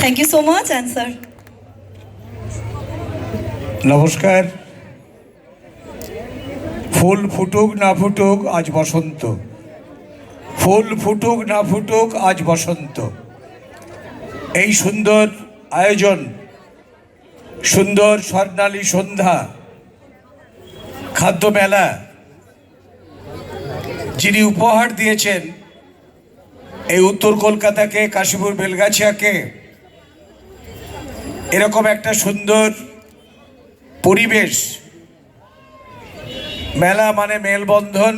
Thank you so much answer নমস্কার। ফুল ফুটুক না ফুটুক, আজ বসন্ত। ফুল ফুটুক না ফুটুক, আজ বসন্ত। এই সুন্দর আয়োজন, সুন্দর স্বর্ণালী সন্ধ্যা, খাদ্য মেলা, যিনি উপহার দিয়েছেন, এই উত্তর কলকাতাকে, কাশীপুর বেলগাছিয়াকে এরকম একটা সুন্দর পরিবেশ। মেলা মানে মেলবন্ধন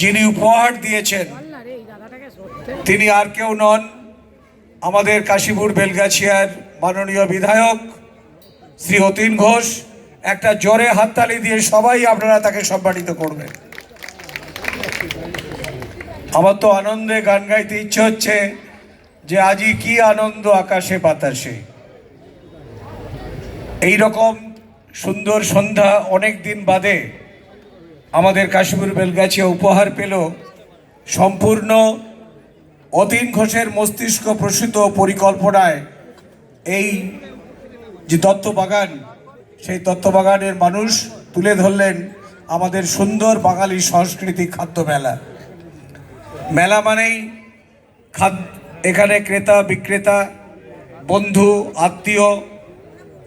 যিনি উপহার দিয়েছেন, তিনি আর কেউ নন। আমাদের কাশীপুর বেলগাছিয়ার মাননীয় বিধায়ক শ্রী অতীন ঘোষ। একটা জোরে হাততালি দিয়ে সবাই আপনারা তাকে সম্মানিত করবেন। আমার তো আনন্দে গান গাইতে ইচ্ছে হচ্ছে যে আজই কি আনন্দ আকাশে বাতাসে। এই রকম সুন্দর সন্ধ্যা অনেক দিন বাদে আমাদের কাশ্মীর বেলগাছিয়া উপহার পেল সম্পূর্ণ অতীন ঘোষের মস্তিষ্ক প্রসূত পরিকল্পনায়। এই যে দত্তবাগান, সেই দত্তবাগানের মানুষ তুলে ধরলেন আমাদের সুন্দর বাঙালি সাংস্কৃতিক খাদ্য মেলা। মেলা মানেই খাদ, এখানে ক্রেতা, বিক্রেতা, বন্ধু, আত্মীয়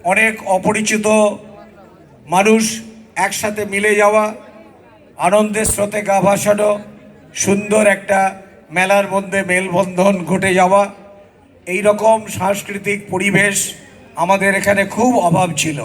অনেক অপরিচিত মানুষ একসাথে মিলে যাওয়া, আনন্দের স্রোতে গা ভাসানো, সুন্দর একটা মেলার মধ্যে মেলবন্ধন ঘটে যাওয়া এই রকম সাংস্কৃতিক পরিবেশ আমাদের এখানে খুব অভাব ছিল।